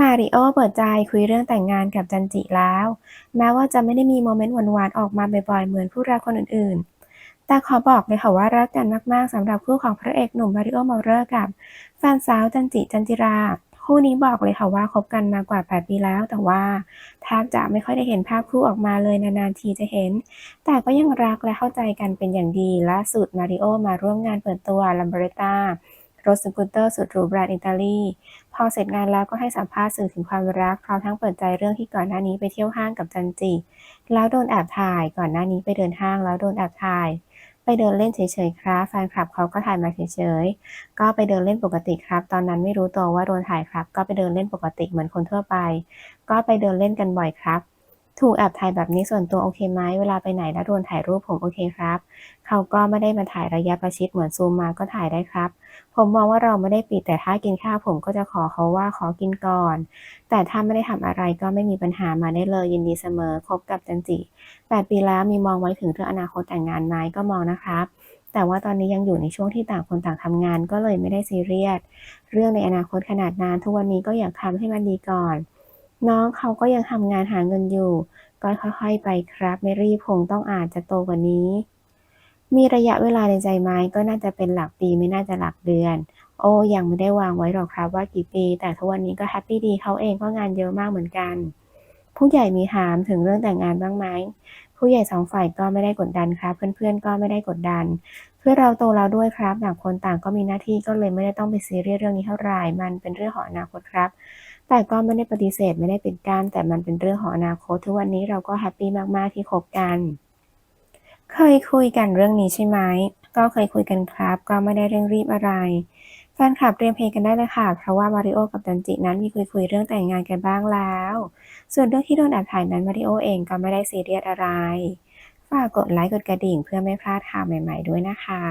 มาริโอเปิดใจคุยเรื่องแต่งงานกับจันจิแล้ว แม้ว่าจะไม่ได้มีโมเมนต์หวานๆออกมาบ่อยๆ เหมือนคู่รักคนอื่นๆ แต่ขอบอกเลยค่ะว่ารักกันมากๆสำหรับคู่ของพระเอกหนุ่มมาริโอมาเลอร์กับแฟนสาวจันจิจันจิรา คู่นี้บอกเลยค่ะว่าคบกันมากว่า 8 ปีแล้ว แต่ว่าแทบจะไม่ค่อยได้เห็นภาพคู่ออกมาเลยนานๆทีจะเห็น แต่ก็ยังรักและเข้าใจกันเป็นอย่างดีล่าสุดมาริโอมาร่วมงานเปิดตัว Lambretta รถสกูตเตอร์สุดหรูแบรนด์อิตาลี พอเสร็จงานแล้วก็ให้สัมภาษณ์สื่อถึงความรัก พร้อมทั้งเปิดใจเรื่องที่ก่อนหน้านี้ไปเที่ยวห้างกับจันจิ แล้วโดนแอบถ่าย ก่อนหน้านี้ไปเดินห้างแล้วโดนแอบถ่าย ไปเดินเล่นเฉยๆครับ แฟนคลับเขาก็ถ่ายมาเฉยๆ ก็ไปเดินเล่นปกติครับ ตอนนั้นไม่รู้ตัวว่าโดนถ่ายครับ ก็ไปเดินเล่นปกติเหมือนคนทั่วไป ก็ไปเดินเล่นกันบ่อยครับ ถูกแอบถ่ายแบบนี้ส่วนตัวโอเคไหมเวลาไปไหนแล้วโดนถ่ายรูปผมโอเคครับ เขาก็ไม่ได้มาถ่ายระยะประชิดเหมือนซูมมาก็ถ่ายได้ครับ ผมมองว่าเราไม่ได้ปิดแต่ถ้ากินข้าวผมก็จะขอเขาว่าขอกินก่อน แต่ถ้าไม่ได้ทำอะไรก็ไม่มีปัญหามาได้เลยยินดีเสมอคบกับจันจิ8ปีแล้วมีมองไว้ถึงเรื่องอนาคตแต่งงานไหมก็มองนะครับแต่ว่าตอนนี้ยังอยู่ในช่วงที่ต่างคนต่างทำงานก็เลยไม่ได้ซีเรียส เรื่องในอนาคตขนาดนั้นทุกวันนี้ก็อยากทำให้มันดีก่อน น้องเขาก็ยังทำงานหาเงินอยู่ ก็ค่อยๆไปครับ ไม่รีบคงต้องอาจจะโตกว่านี้ มีระยะเวลาในใจไหมก็น่าจะเป็นหลักปีไม่น่าจะหลักเดือน โอ้ยังไม่ได้วางไว้หรอกครับว่ากี่ปี แต่ทุกวันนี้ก็แฮปปี้ดีเขาเองก็งานเยอะมากเหมือนกัน ผู้ใหญ่มีถามถึงเรื่องแต่งงานบ้างไหม ผู้ใหญ่สองฝ่ายก็ไม่ได้กดดันครับ เพื่อนๆก็ไม่ได้กดดัน เพื่อเราโตแล้วด้วยครับต่างคนต่างก็มีหน้าที่ก็เลยไม่ได้ต้องไปซีเรียสเรื่องนี้เท่าไหร่มันเป็นเรื่องของอนาคตครับ แต่ก็ไม่ได้ปฏิเสธไม่ได้ปิดกั้นแต่มันเป็นเรื่องของอนาคตทุกวันนี้เราก็แฮปปี้มากๆที่คบกัน เคยคุยกันเรื่องนี้ใช่ไหมก็เคยคุยกันครับ ก็ไม่ได้เร่งรีบอะไรแฟนคลับเตรียมเพลงกันได้เลยค่ะ เพราะว่ามาริโอกับจันจินั้นมีคุยคุยเรื่องแต่งงานกันบ้างแล้ว ส่วนเรื่องที่โดนแอบถ่ายนั้นมาริโอเองก็ไม่ได้ซีเรียสอะไร ฝากกดไลค์กดกระดิ่งเพื่อไม่พลาดข่าวใหม่ ๆ ด้วยนะคะ